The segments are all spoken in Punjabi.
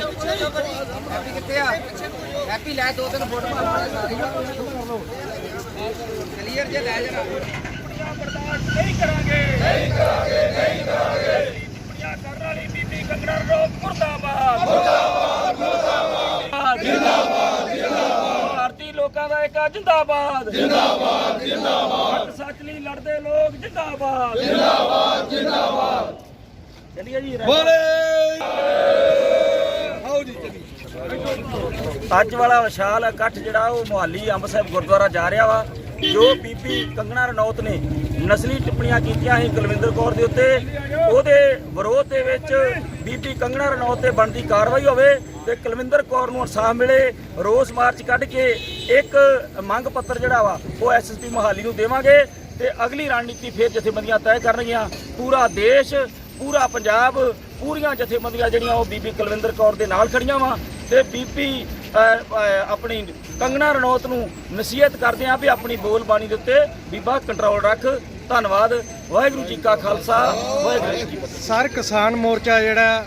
ਹੈਪੀ ਕਿੱਥੇ ਆ ਹੈਪੀ ਲੈ ਦੋ ਤਿੰਨ ਫੋਟੋ ਮਾਰ ਕਲੀਅਰ ਜੇ ਲੈ ਜਰਾ ਨਹੀਂ ਕਰਾਂਗੇ ਨਹੀਂ ਕਰਾਂਗੇ ਨਹੀਂ ਕਰਾਂਗੇ ਬੀਬੀਆਂ ਕਰਨ ਵਾਲੀ ਬੀਬੀ ਕੰਗਣਾ ਰੋਕ ਮੁਰਦਾਬਾਦ ਮੁਰਦਾਬਾਦ ਮੁਰਦਾਬਾਦ ਜਿੰਦਾਬਾਦ ਜਿੰਦਾਬਾਦ ਭਾਰਤੀ ਲੋਕਾਂ ਦਾ ਇੱਕ ਜਿੰਦਾਬਾਦ। ਜਿੰਦਾਬਾਦ ਜਿੰਦਾਬਾਦ। ਸੱਚ ਲਈ ਲੜਦੇ ਲੋਕ ਜਿੰਦਾਬਾਦ। ਜਿੰਦਾਬਾਦ ਜਿੰਦਾਬਾਦ। ਚਲਿਏ ਜੀ ਅੱਜ ਵਾਲਾ ਵਿਸ਼ਾਲ ਇਕੱਠ ਜਿਹੜਾ ਉਹ ਮੁਹਾਲੀ ਅੰਬ ਸਾਹਿਬ ਗੁਰਦੁਆਰਾ ਜਾ ਰਿਹਾ ਵਾ ਜੋ ਬੀਬੀ ਕੰਗਣਾ ਰਣੌਤ ਨੇ ਨਸਲੀ ਟਿੱਪਣੀਆਂ ਕੀਤੀਆਂ ਸੀ ਕੁਲਵਿੰਦਰ ਕੌਰ ਦੇ ਉੱਤੇ। ਉਹਦੇ ਵਿਰੋਧ ਦੇ ਵਿੱਚ ਬੀਬੀ ਕੰਗਣਾ ਰਣੌਤ ਤੇ ਬਣਦੀ ਕਾਰਵਾਈ ਹੋਵੇ ਤੇ ਕੁਲਵਿੰਦਰ ਕੌਰ ਨੂੰ ਇਨਸਾਫ ਮਿਲੇ। ਰੋਸ ਮਾਰਚ ਕੱਢ ਕੇ ਇੱਕ ਮੰਗ ਪੱਤਰ ਜਿਹੜਾ ਵਾ ਉਹ ਐਸਐਸਪੀ ਮੁਹਾਲੀ ਨੂੰ ਦੇਵਾਂਗੇ ਤੇ ਅਗਲੀ ਰਣਨੀਤੀ ਫਿਰ ਜਥੇਬੰਦੀਆਂ ਤੈਅ ਕਰਨਗੀਆਂ। ਪੂਰਾ ਦੇਸ਼ ਪੂਰਾ ਪੰਜਾਬ ਪੂਰੀਆਂ ਜਥੇਬੰਦੀਆਂ ਜਿਹੜੀਆਂ ਉਹ ਬੀਬੀ ਕੁਲਵਿੰਦਰ ਕੌਰ ਦੇ ਨਾਲ ਖੜੀਆਂ ਵਾ ਤੇ ਬੀਬੀ ਆਪਣੀ ਕੰਗਣਾ ਰਣੌਤ ਨੂੰ ਨਸੀਹਤ ਕਰਦੇ ਆ ਵੀ ਆਪਣੀ ਬੋਲ ਬਾਣੀ ਦੇ ਉੱਤੇ ਬੀਬਾ ਕੰਟਰੋਲ ਰੱਖ। ਧੰਨਵਾਦ ਵਾਹਿਗੁਰੂ ਜੀ ਕਾ ਖਾਲਸਾ ਵਾਹਿਗੁਰੂ ਜੀ ਕੀ ਫਤਿਹ। ਸਰ ਕਿਸਾਨ ਮੋਰਚਾ ਜਿਹੜਾ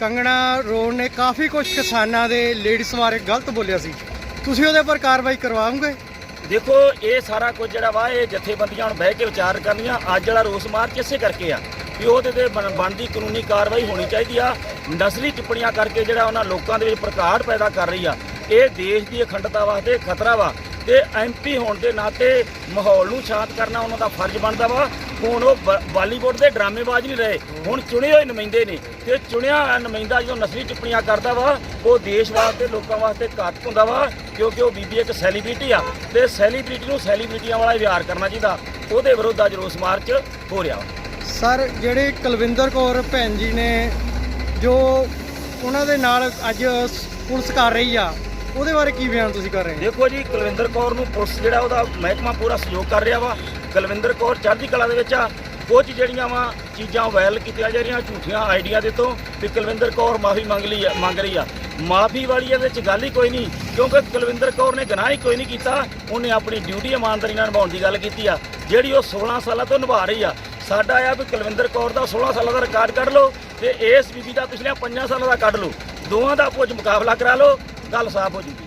ਕੰਗਣਾ ਰੋਡ ਨੇ ਕਾਫੀ ਕੁਝ ਕਿਸਾਨਾਂ ਦੇ ਲੇਡੀਜ਼ ਬਾਰੇ ਗਲਤ ਬੋਲਿਆ ਸੀ। ਤੁਸੀਂ ਉਹਦੇ ਪਰ ਕਾਰਵਾਈ ਕਰਵਾਓਗੇ? ਦੇਖੋ ਇਹ ਸਾਰਾ ਕੁਝ ਜਿਹੜਾ ਵਾ ਇਹ ਜਥੇਬੰਦੀਆਂ ਹੁਣ ਬਹਿ ਕੇ ਵਿਚਾਰ ਕਰਨੀਆਂ ਅੱਜ ਜਿਹੜਾ ਰੋਸ ਮਾਰਚ ਇਸੇ ਕਰਕੇ ਆ। ਕਿ ਉਹਦੇ ਤੇ ਬਣ- ਬਣਦੀ ਕਾਨੂੰਨੀ ਕਾਰਵਾਈ ਹੋਣੀ ਚਾਹੀਦੀ ਆ। ਨਸਲੀ ਟਿੱਪਣੀਆਂ ਕਰਕੇ ਜਿਹੜਾ ਉਹਨਾਂ ਲੋਕਾਂ ਦੇ ਵਿੱਚ ਪ੍ਰਕਾਟ ਪੈਦਾ ਕਰ ਰਹੀ ਆ। ਇਹ ਦੇਸ਼ ਦੀ ਅਖੰਡਤਾ ਵਾਸਤੇ ਖਤਰਾ ਵਾ ਤੇ ਐਮਪੀ ਹੋਣ ਦੇ ਨਾਤੇ ਮਾਹੌਲ ਨੂੰ ਸ਼ਾਂਤ ਕਰਨਾ ਉਹਨਾਂ ਦਾ ਫਰਜ਼ ਬਣਦਾ ਵਾ। ਹੁਣ ਉਹ ਬ- ਬਾਲੀਵੁੱਡ ਦੇ ਡਰਾਮੇਬਾਜ਼ ਨਹੀਂ ਰਹੇ, ਹੁਣ ਚੁਣੇ ਹੋਏ ਨੁਮਾਇੰਦੇ ਨੇ ਤੇ ਚੁਣਿਆ ਹੋਇਆ ਨੁਮਾਇੰਦਾ ਜਦੋਂ ਨਸਲੀ ਟਿੱਪਣੀਆਂ ਕਰਦਾ ਵਾ, ਉਹ ਦੇਸ਼ ਵਾਸਤੇ, ਲੋਕਾਂ ਵਾਸਤੇ ਘਾਤਕ ਹੁੰਦਾ ਵਾ ਕਿਉਂਕਿ ਉਹ ਬੀਬੀ ਇੱਕ ਸੈਲੀਬ੍ਰਿਟੀ ਆ ਤੇ ਸੈਲੀਬ੍ਰਿਟੀ ਨੂੰ ਸੈਲੀਬ੍ਰਿਟੀਆਂ ਵਾਲਾ ਵਿਹਾਰ ਕਰਨਾ ਚਾਹੀਦਾ। ਉਹਦੇ ਵਿਰੁੱਧ ਅੱਜ ਰੋਸ ਮਾਰਚ ਹੋ ਰਿਹਾ ਵਾ। ਸਰ, ਜਿਹੜੇ ਕੁਲਵਿੰਦਰ ਕੌਰ ਭੈਣ ਜੀ ਨੇ ਜੋ ਉਹਨਾਂ ਦੇ ਨਾਲ ਅੱਜ ਪੁਲਿਸ ਕਰ ਰਹੀ ਆ, ਉਹਦੇ ਬਾਰੇ ਕੀ ਬਿਆਨ ਤੁਸੀਂ ਕਰ ਰਹੇ ਹੋ? ਦੇਖੋ ਜੀ, ਕੁਲਵਿੰਦਰ ਕੌਰ ਨੂੰ ਪੁਲਿਸ ਜਿਹੜਾ ਉਹਦਾ ਮਹਿਕਮਾ ਪੂਰਾ ਸਹਿਯੋਗ ਕਰ ਰਿਹਾ ਵਾ। ਕੁਲਵਿੰਦਰ ਕੌਰ ਚੜ੍ਹਦੀ ਕਲਾ ਦੇ ਵਿੱਚ ਆ। ਕੁਝ ਜਿਹੜੀਆਂ ਵਾ ਚੀਜ਼ਾਂ ਵਾਇਰਲ ਕੀਤੀਆਂ ਜਾ ਰਹੀਆਂ, ਝੂਠੀਆਂ ਆਈਡੀਆ ਦੇ ਤੋਂ ਵੀ ਕੁਲਵਿੰਦਰ ਕੌਰ ਮਾਫੀ ਮੰਗ ਲਈ ਆ, ਮੰਗ ਰਹੀ ਆ। ਮਾਫੀ ਵਾਲੀ ਇਹਦੇ ਵਿੱਚ ਗੱਲ ਹੀ ਕੋਈ ਨਹੀਂ, ਕਿਉਂਕਿ ਕੁਲਵਿੰਦਰ ਕੌਰ ਨੇ ਗੁਨਾਹ ਹੀ ਕੋਈ ਨਹੀਂ ਕੀਤਾ। ਉਹਨੇ ਆਪਣੀ ਡਿਊਟੀ ਇਮਾਨਦਾਰੀ ਨਾਲ ਨਿਭਾਉਣ ਦੀ ਗੱਲ ਕੀਤੀ ਆ। ਜਿਹੜੀ ਉਹ 16 ਸਾਲਾਂ ਤੋਂ ਨਿਭਾ ਰਹੀ ਆ ਸਾਡਾ ਆ ਵੀ ਕੁਲਵਿੰਦਰ ਕੌਰ ਦਾ 16 ਸਾਲਾਂ ਦਾ ਰਿਕਾਰਡ ਕੱਢ ਲਓ ਤੇ ਇਸ ਬੀਬੀ ਦਾ ਪਿਛਲੇ 5 ਸਾਲਾਂ ਦਾ ਕੱਢ ਲਓ। ਦੋਵਾਂ ਦਾ ਕੁਝ ਮੁਕਾਬਲਾ ਕਰਾ ਲਓ, ਗੱਲ ਸਾਫ਼ ਹੋ ਜੂਗੀ।